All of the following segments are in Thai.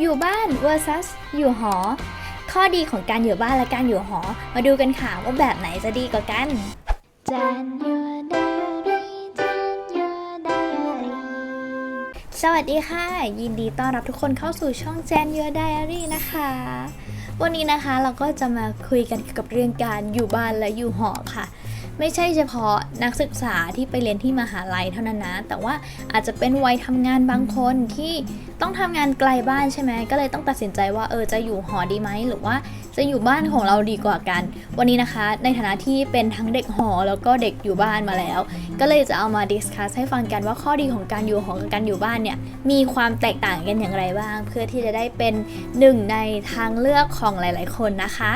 อยู่บ้าน versus อยู่หอ ข้อดีของการอยู่บ้านและการอยู่หอ มาดูกันค่ะว่าแบบไหนจะดีกว่ากัน January January สวัสดีค่ะ ยินดีต้อนรับทุกคนเข้าสู่ช่อง Jan Your Diary นะคะ วันนี้นะคะเราก็จะมาคุยกันเกี่ยวกับเรื่องการอยู่บ้านและอยู่หอค่ะ ไม่ใช่เฉพาะนักศึกษาที่ไปเรียนที่มหาลัยเท่านั้นนะ แต่ว่าอาจจะเป็นวัยทำงานบางคนที่ต้องทำงานไกลบ้านใช่ไหมก็เลยต้องตัดสินใจว่าเออจะอยู่หอดีไหมหรือว่าจะอยู่บ้านของเราดีกว่ากัน วันนี้นะคะ ในฐานะที่เป็นทั้งเด็กหอแล้วก็เด็กอยู่บ้านมาแล้ว ก็เลยจะเอามาดิสคัสให้ฟังกันว่าข้อดีของการอยู่หอกับการอยู่บ้านเนี่ยมีความแตกต่างกันอย่างไรบ้าง เพื่อที่จะได้เป็นหนึ่งในทางเลือกของหลาย ๆ คนนะคะ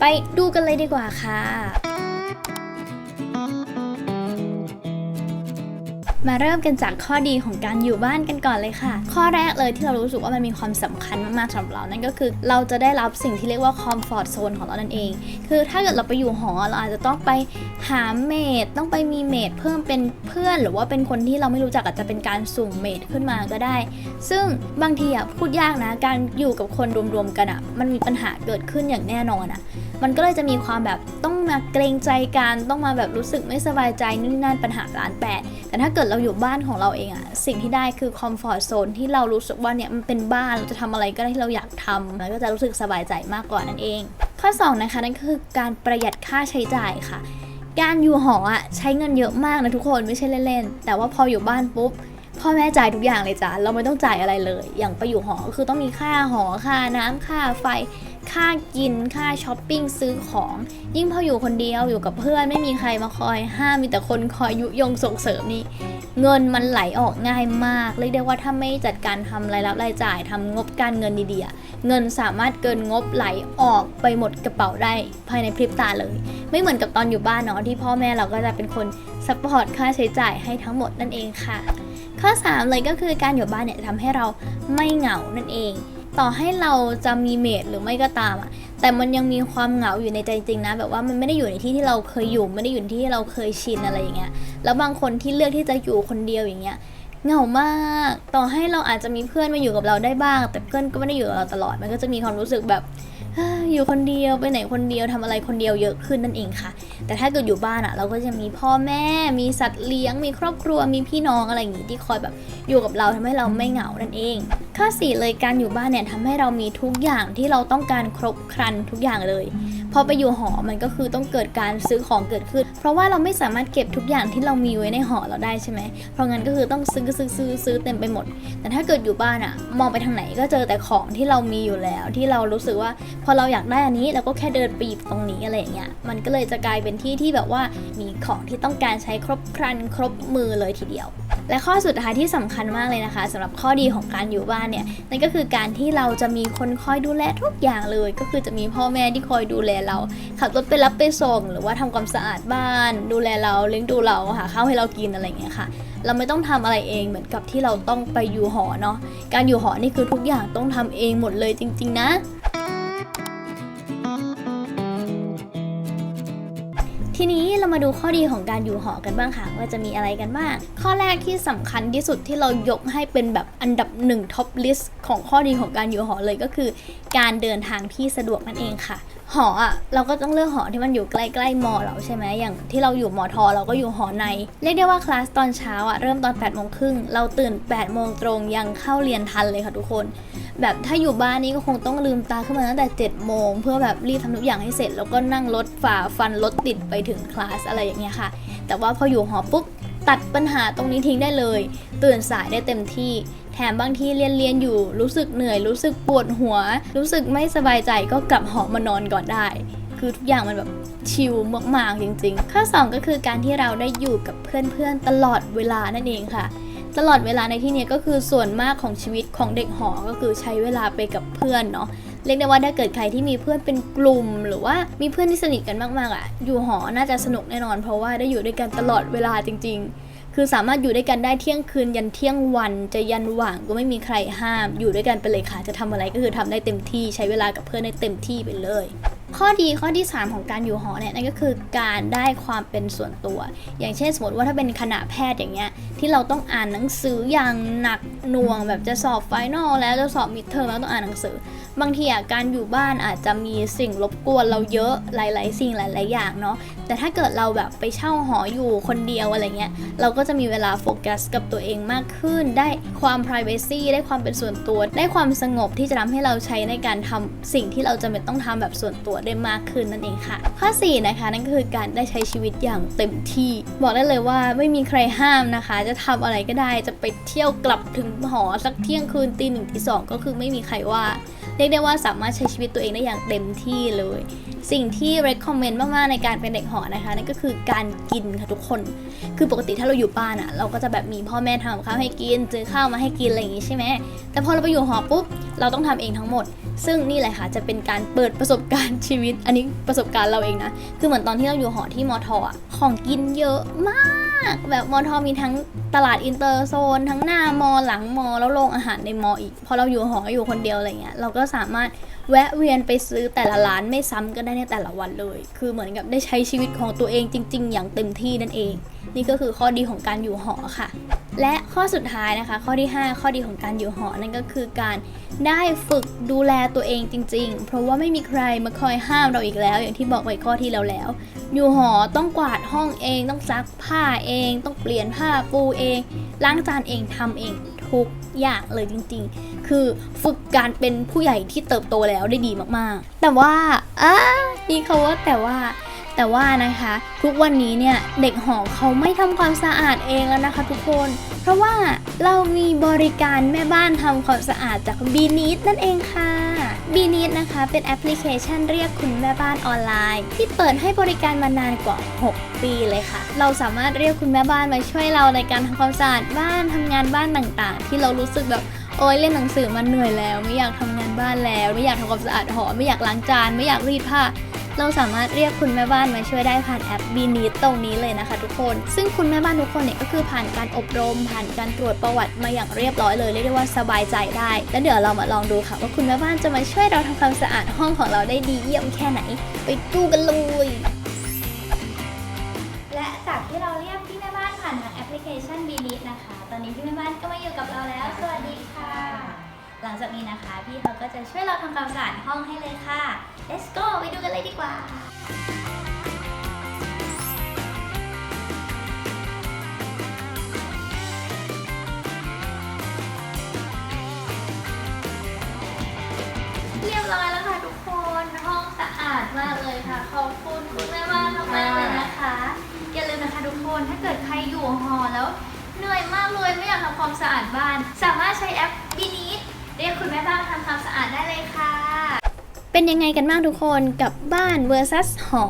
ไปดูกันเลยดีกว่าค่ะ มาเริ่มกันจากข้อดีของการอยู่บ้านกันก่อนเลยค่ะ ข้อแรกเลยที่เรารู้สึกว่ามันมีความสำคัญมากๆสำหรับเรานั่นก็คือ เราจะได้รับสิ่งที่เรียกว่าคอมฟอร์ทโซนของเรานั่นเอง คือถ้าเกิดเราไปอยู่หอเราอาจจะต้องไปหาเมดต้องไปมีเมดเพิ่มเป็นเพื่อนหรือว่าเป็นคนที่เราไม่รู้จักอาจจะเป็นการสุ่มเมดขึ้นมาก็ได้ ซึ่งบางทีอะพูดยากนะการอยู่กับคนรวมๆกันอะมันมีปัญหาเกิดขึ้นอย่างแน่นอนอะมันก็เลยจะมีความแบบต้องมาเกรงใจกันต้องมาแบบรู้สึกไม่สบายใจนู่นนั่นปัญหาร้านแปดแต่ถ้าเกิดเราอยู่บ้านของเราเองอะสิ่งที่ได้คือคอมฟอร์ z โซนที่เรารู้สึกว่าเนี่ยมันเป็นบ้านเราจะทำอะไรก็ได้ที่เราอยากทำมันก็จะรู้สึกสบายใจมากกว่านั่นเอง ข้อ2นะคะนั่นก็คือการประหยัดค่าใช้จ่ายค่ะ การอยู่หออะใช้เงินเยอะมากนะทุกคนไม่ใช่เล่นๆแต่ว่าพออยู่บ้านปุ๊บพ่อแม่จ่ายทุกอย่างเลยจ้ะเราไม่ต้องจ่ายอะไรเลย อย่างไปอยู่หอก็คือต้องมีค่าหอค่าน้ำค่าไฟ ค่ากินค่าช้อปปิ้งซื้อของ ยิ่งพออยู่คนเดียวอยู่กับเพื่อนไม่มีใครมาคอยห้ามมีแต่คนคอยยุยงส่งเสริมนี่เงินมันไหลออกง่ายมาก เรียกได้ว่าถ้าไม่จัดการทำรายรับรายจ่ายทำงบการเงินดีๆ เงินสามารถเกินงบไหลออกไปหมดกระเป๋าได้ภายในพริบตาเลย ไม่เหมือนกับตอนอยู่บ้านเนาะที่พ่อแม่เราก็จะเป็นคนซัพพอร์ตค่าใช้จ่ายให้ทั้งหมดนั่นเองค่ะ ข้อ 3 เลยก็คือการอยู่บ้านเนี่ยทำให้เราไม่เหงานั่นเอง ต่อให้เราจะมีเมดหรือไม่ก็ตามอะแต่มันยังมีความเหงาอยู่ในใจจริงนะ แบบว่ามันไม่ได้อยู่ในที่ที่เราเคยอยู่ไม่ได้อยู่ในที่ที่เราเคยชินอะไรอย่างเงี้ยแล้วบางคนที่เลือกที่จะอยู่คนเดียวอย่างเงี้ยเหงามาก ต่อให้เราอาจจะมีเพื่อนมาอยู่กับเราได้บ้าง แต่เพื่อนก็ไม่ได้อยู่กับเราตลอด มันก็จะมีความรู้สึกแบบ อยู่คนเดียวไปไหนคนเดียวทำอะไรคนเดียวเยอะขึ้นนั่นเองค่ะ แต่ถ้าเกิดอยู่บ้านอะเราก็จะมีพ่อแม่มีสัตว์เลี้ยง มีครอบครัวมีพี่น้องอะไรอย่างงี้ที่คอยแบบอยู่กับเราทำให้เราไม่เหงานั่นเอง ข้อสี่เลยการอยู่บ้านเนี่ยทำให้เรามีทุกอย่างที่เราต้องการครบครันทุกอย่างเลย พอไปอยู่หอมันก็คือต้องเกิดการซื้อของเกิดขึ้น เพราะว่าเราไม่สามารถเก็บทุกอย่างที่เรามีไว้ในหอเราได้ใช่ไหมเพราะงั้นก็คือต้องซื้อซื้อซื้อซื้อเต็มไปหมด แต่ถ้าเกิดอยู่บ้านอะมองไปทางไหนก็เจอแต่ของที่เรามีอยู่แล้ว ที่เรารู้สึกว่า พอเราอยากได้อันนี้เราก็แค่เดินไปหยิบตรงนี้อะไรอย่างเงี้ยมันก็เลยจะกลายเป็นที่ที่แบบว่ามีของที่ต้องการใช้ครบครันครบมือเลยทีเดียว และข้อสุดท้ายที่สำคัญมากเลยนะคะสำหรับข้อดีของการอยู่บ้านเนี่ยนั่นก็คือการที่เราจะมีคนคอยดูแลทุกอย่างเลย ก็คือจะมีพ่อแม่ที่คอยดูแลเราขับรถไปรับไปส่ง หรือว่าทำความสะอาดบ้าน ดูแลเราเลี้ยงดูเราหาข้าวให้เรากินอะไรอย่างเงี้ยค่ะ เราไม่ต้องทำอะไรเองเหมือนกับที่เราต้องไปอยู่หอเนาะการอยู่หอนี่คือทุกอย่างต้องทำเองหมดเลยจริง ๆ นะ ทีนี้เรามาดูข้อดีของการอยู่หอกันบ้างค่ะ ว่าจะมีอะไรกันบ้าง ข้อแรกที่สำคัญที่สุดที่เรายกให้เป็นแบบอันดับหนึ่งท็อปลิสต์ของข้อดีของการอยู่หอเลยก็คือ การเดินทางที่สะดวกนั่นเองค่ะ หออะเราก็ต้องเลือกหอที่มันอยู่ใกล้ๆมอเราใช่ไหมอย่างที่เราอยู่มอทอเราก็อยู่หอในเรียกได้ว่าคลาสตอนเช้าอะเริ่มตอน8ปดโมงครึ่งเราตื่น8ปดโมงตรงยังเข้าเรียนทันเลยค่ะทุกคน แบบถ้าอยู่บ้านนี้ก็คงต้องลืมตาขึ้นมาตั้งแต่7จ็ดโมงเพื่อแบบรีบทำทุกอย่างให้เสร็จ แล้วก็นั่งรถฝ่าฟันรถติดไปถึงคลาสอะไรอย่างเงี้ยค่ะ แต่ว่าพออยู่หอปุ๊บตัดปัญหาตรงนี้ทิ้งได้เลย ตื่นสายได้เต็มที่ แถมบางทีเรียนเรียนอยู่รู้สึกเหนื่อย รู้สึกปวดหัว รู้สึกไม่สบายใจก็กลับหอมานอนก่อนได้ คือทุกอย่างมันแบบชิลมากๆจริง ๆ ข้อ 2 ก็คือการที่เราได้อยู่กับเพื่อนๆตลอดเวลานั่นเองค่ะ ตลอดเวลาในที่นี้ก็คือส่วนมากของชีวิตของเด็กหอ ก็คือใช้เวลาไปกับเพื่อนเนาะเรียกได้ว่าถ้าเกิดใครที่มีเพื่อนเป็นกลุ่ม หรือว่ามีเพื่อนที่สนิทกันมากๆอะ อยู่หอน่าจะสนุกแน่นอน เพราะว่าได้อยู่ด้วยกันตลอดเวลาจริง ๆ คือสามารถอยู่ด้วยกันได้เที่ยงคืนยันเที่ยงวันจะยันหว่างก็ไม่มีใครห้าม อยู่ด้วยกันไปเลยค่ะ จะทำอะไรก็คือทำได้เต็มที่ใช้เวลากับเพื่อนได้เต็มที่ไปเลยข้อดีข้อที่ 3 ของการอยู่หอเนี่ยนั่นก็คือการได้ความเป็นส่วนตัว อย่างเช่นสมมติว่าถ้าเป็นคณะแพทย์อย่างเงี้ย ที่เราต้องอ่านหนังสืออย่างหนักหน่วง แบบจะสอบไฟนอลแล้วจะสอบมิดเทอมแล้วต้องอ่านหนังสือ บางทีอะการอยู่บ้านอาจจะมีสิ่งรบกวนเราเยอะหลาย ๆ สิ่งหลาย ๆ อย่างเนาะแต่ถ้าเกิดเราแบบไปเช่าหออยู่คนเดียวอะไรเงี้ย เราก็จะมีเวลาโฟกัสกับตัวเองมากขึ้น ได้ความ p r i เวซีได้ความเป็นส่วนตัว ได้ความสงบที่จะทำให้เราใช้ในการทำสิ่งที่เราจำเป็นต้องทำแบบส่วนตัวได้มากขึ้นนั่นเองค่ะ ข้อ 4 นะคะ นั่นก็คือการได้ใช้ชีวิตอย่างเต็มที่ บอกได้เลยว่าไม่มีใครห้ามนะคะ จะทำอะไรก็ได้ จะไปเที่ยวกลับถึงหอสักเที่ยงคืนตีหนึ่งตีสองก็คือไม่มีใครว่าเรียกได้ว่าสามารถใช้ชีวิตตัวเองได้อย่างเต็มที่เลย สิ่งที่ recommend มากๆในการเป็นเด็กหอนะคะนั่นก็คือการกินค่ะทุกคน คือปกติถ้าเราอยู่บ้านอะเราก็จะแบบมีพ่อแม่ทำข้าวให้กินซื้อข้าวมาให้กินอะไรอย่างงี้ใช่ไหมแต่พอเราไปอยู่หอปุ๊บเราต้องทำเองทั้งหมด ซึ่งนี่แหละค่ะจะเป็นการเปิดประสบการณ์ชีวิต อันนี้ประสบการณ์เราเองนะคือเหมือนตอนที่เราอยู่หอที่มอทอะของกินเยอะมาก แบบมอทอมีทั้งตลาดอินเตอร์โซน ทั้งหน้ามอหลังมอแล้วโรงอาหารในมออีก พอเราอยู่หออยู่คนเดียวอะไรเงี้ยเราก็สามารถแวะเวียนไปซื้อแต่ละร้านไม่ซ้ำกันได้ในแต่ละวันเลย คือเหมือนกับได้ใช้ชีวิตของตัวเองจริง ๆ อย่างเต็มที่นั่นเอง นี่ก็คือข้อดีของการอยู่หอค่ะ และข้อสุดท้ายนะคะ ข้อที่ 5 ข้อดีของการอยู่หอนั่นก็คือการได้ฝึกดูแลตัวเองจริง ๆ เพราะว่าไม่มีใครมาคอยห้ามเราอีกแล้ว อย่างที่บอกไว้ข้อที่แล้วแล้ว อยู่หอต้องกวาดห้องเอง ต้องซักผ้าเอง ต้องเปลี่ยนผ้าปูเอง ล้างจานเองทำเองทุกอย่างเลยจริง ๆ คือฝึกการเป็นผู้ใหญ่ที่เติบโตแล้วได้ดีมากๆ แต่ว่าอ่ามีคาว่าแต่ว่า แต่ว่านะคะทุกวันนี้เนี่ยเด็กหอเขาไม่ทำความสะอาดเองแล้วนะคะ ทุกคน เพราะว่าเรามีบริการแม่บ้านทำความสะอาดจาก b ีนิดนั่นเองค่ะ b ีนิดนะคะเป็นแอปพลิเคชันเรียกคุณแม่บ้านออนไลน์ ที่เปิดให้บริการมานานกว่า 6 ปีเลยค่ะ เราสามารถเรียกคุณแม่บ้านมาช่วยเราในการทำความสะอาดบ้านทำงานบ้านต่างๆ ที่เรารู้สึกแบบโอ๊ยเล่นหนังสือมันเหนื่อยแล้ว ไม่อยากทำงานบ้านแล้ว ไม่อยากทำความสะอาดหอไม่อยากล้างจานไม่อยากรีดผ้า เราสามารถเรียกคุณแม่บ้านมาช่วยได้ผ่านแอปบีนีตรงนี้เลยนะคะทุกคน ซึ่งคุณแม่บ้านทุกคนเนี่ยก็คือผ่านการอบรม ผ่านการตรวจประวัติมาอย่างเรียบร้อยเลยเรียกได้ว่าสบายใจได้ แล้วเดี๋ยวเรามาลองดูค่ะ ว่าคุณแม่บ้านจะมาช่วยเราทำความสะอาดห้องของเราได้ดีเยี่ยมแค่ไหน ไปดูกันเลยและจากที่เราเรียกพี่แม่บ้านผ่านทางแอปพลิเคชัน b ีนินะคะ ตอนนี้พี่แม่บ้านก็มาอยู่กับเราแล้ว สวัสดีค่ะ หลังจากนี้นะคะ พี่เขาก็จะช่วยเราทำความสะอาดห้องให้เลยค่ะ let's go ไปดูกันเลยดีกว่า เรียบร้อยแล้วค่ะทุกคน ห้องสะอาดมากเลยค่ะ ขอบคุณคุณแม่บ้านมากๆเลยนะคะ อย่าลืมนะคะทุกคน ถ้าเกิดใครอยู่หอแล้ว เหนื่อยมากเลยไม่อยากทำความสะอาดบ้าน สามารถใช้แอป ความสะอาดได้เลยค่ะ เป็นยังไงกันบ้างทุกคนกับบ้าน versus หอ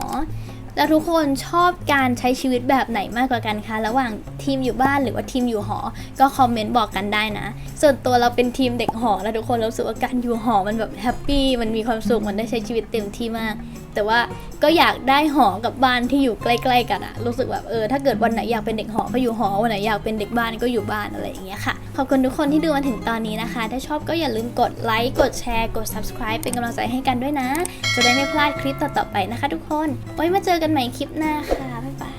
แล้วทุกคนชอบการใช้ชีวิตแบบไหนมากกว่ากันคะระหว่างทีมอยู่บ้านหรือว่าทีมอยู่หอ ก็คอมเมนต์บอกกันได้นะ ส่วนตัวเราเป็นทีมเด็กหอ แล้วทุกคนเรารู้สึกว่าการอยู่หอมันแบบแฮปปี้มันมีความสุขมันได้ใช้ชีวิตเต็มที่มาก แต่ว่าก็อยากได้หอกับบ้านที่อยู่ใกล้ ๆ กันอะรู้สึกแบบเออถ้าเกิดวันไหนอยากเป็นเด็กหอก็อยู่หอวันไหนอยากเป็นเด็กบ้านก็อยู่บ้านอะไรอย่างเงี้ยค่ะขอบคุณทุกคนที่ดูมาถึงตอนนี้นะคะ ถ้าชอบก็อย่าลืมกดไลค์กดแชร์กด subscribe เป็นกำลังใจให้กันด้วยนะ จะได้ไม่พลาดคลิปต่อๆไปนะคะ ทุกคนไว้มาเจอกันใหม่คลิปหน้าค่ะ บ๊ายบาย